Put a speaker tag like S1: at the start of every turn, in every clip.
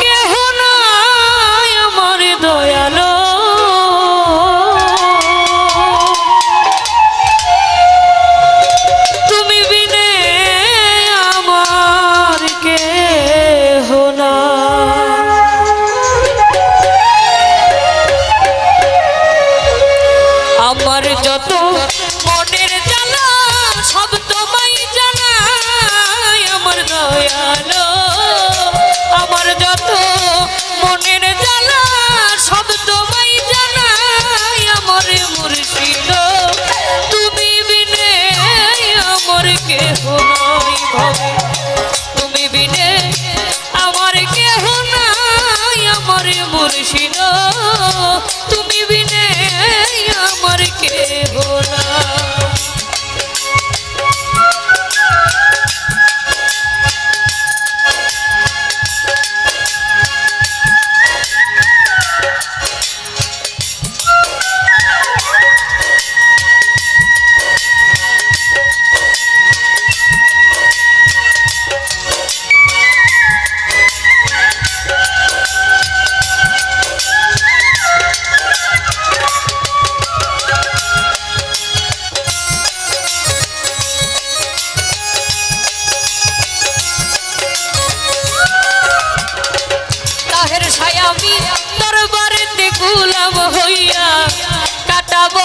S1: yeah. যাব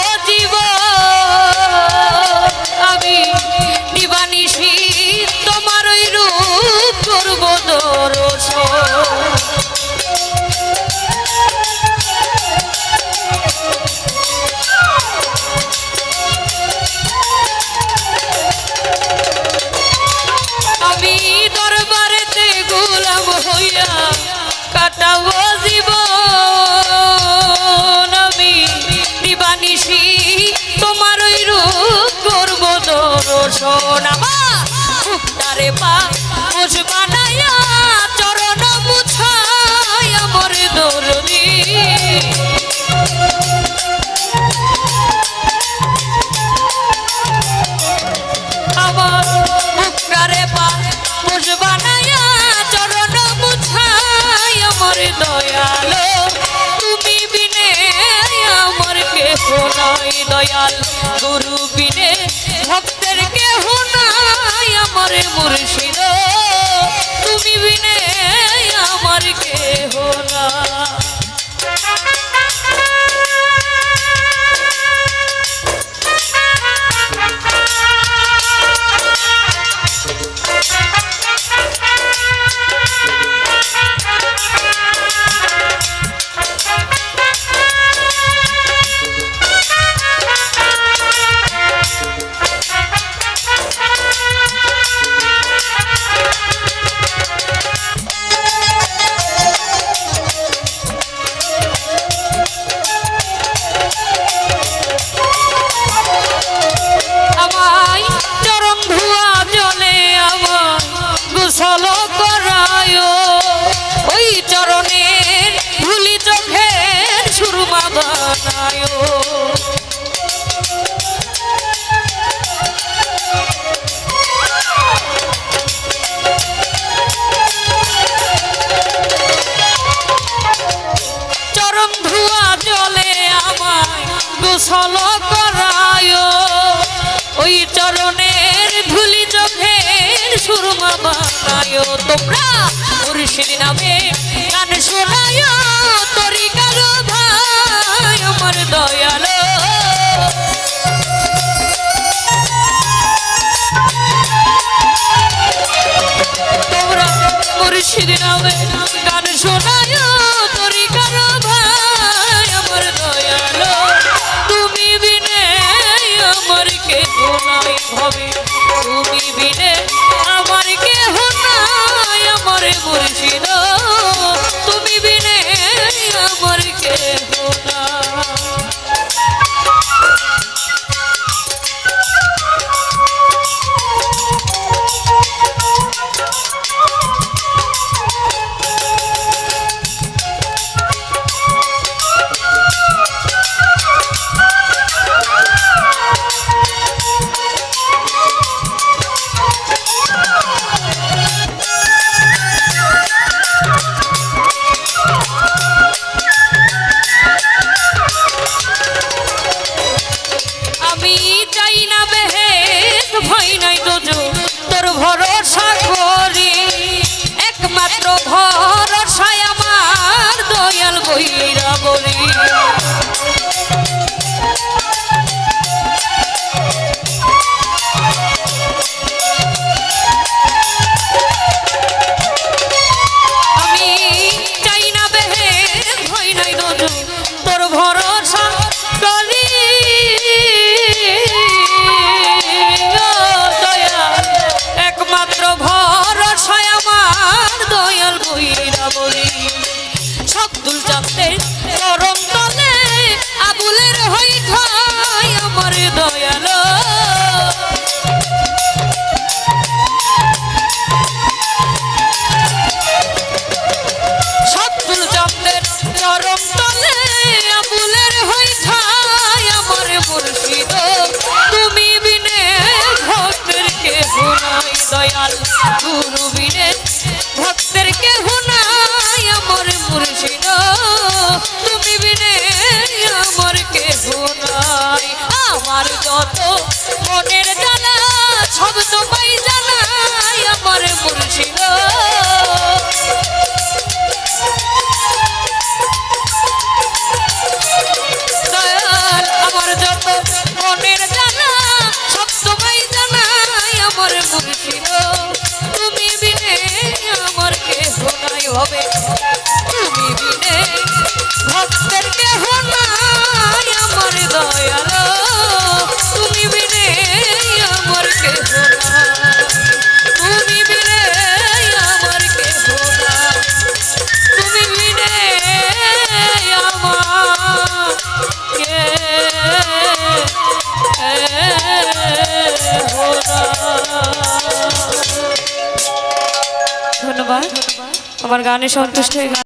S1: সোনা মা আরে পা মুজ বানাইয়া চরণ মুছায় আমার দরদি। পা মুজ বানাইয়া চরণ মুছায় আমার দয়ালো। তুমি বিনে কে সোনাই দয়াল। গুরু বিনে ভক্ত করে মুর্শিদ। কল করায়। ওই চরণের ধুলি চোখের সুরমা বানায়। তোমরা মুর্শিদ নামে গান শোনায়। তরি কারও ভাই আমার দয়ালো। তোমরা মুর্শিদ নামে মনের আমার গানে সন্তুষ্ট হয়ে